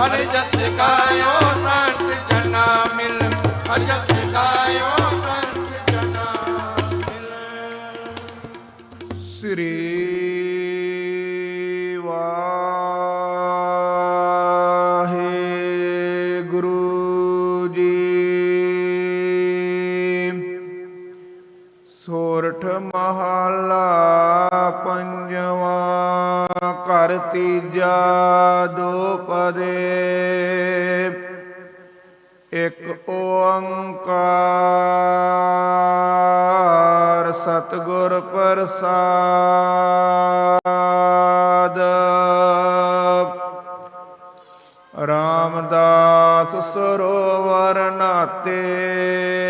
ਹਰ ਜਸ ਗਾਇਓ ਸੰਤ ਜਨਾ ਮਿਲ, ਹਰ ਜਸ ਗਾਇਓ ਸੰਤ ਜਨਾ ਮਿਲ। ਸ੍ਰੀ ਵਾਹਿਗੁਰੂ ਜੀ। ਸੋਰਠ ਮਹਲਾ ਪੰਜਵਾ ਘਰ ਤੀਜਾ ਦੋ ਇਕ ਓੰਕਾਰ ਸਤਿਗੁਰ ਪ੍ਰਸਾਦ। ਰਾਮਦਾਸ ਸਰੋਵਰ ਨਾਤੇ।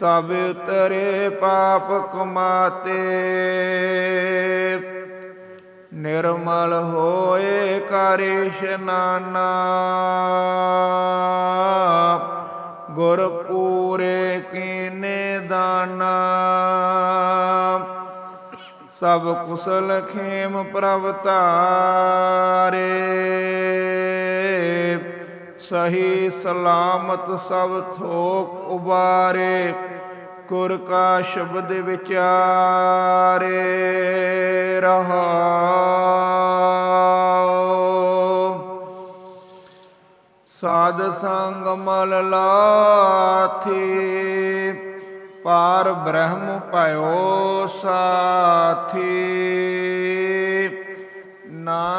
ਸਭ ਉਤਰੇ ਪਾਪ ਕਮਾਤੇ। ਨਿਰਮਲ ਹੋਏ ਕਰ ਇਸ਼ਨਾਨਾ ਗੁਰ ਪੂਰੇ ਕੀਨੇ ਦਾਨਾ। ਸਭ ਕੁਸਲ ਖੇਮ ਪ੍ਰਭ ਧਾਰੇ ਸਹੀ ਸਲਾਮਤ ਸਭ ਥੋਕ ਉਬਾਰੇ, ਗੁਰ ਕਾ ਸ਼ਬਦ ਵਿਚਾਰੇ ਰਹਾਉ ਸਾਧ ਸੰਗ ਮਲ ਲਾਥੀ, ਪਾਰ ਬ੍ਰਹਮ ਭਇਓ ਸਾਥੀ।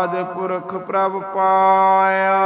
ਆਦ ਪੁਰਖ ਪ੍ਰਭ ਪਾਇਆ।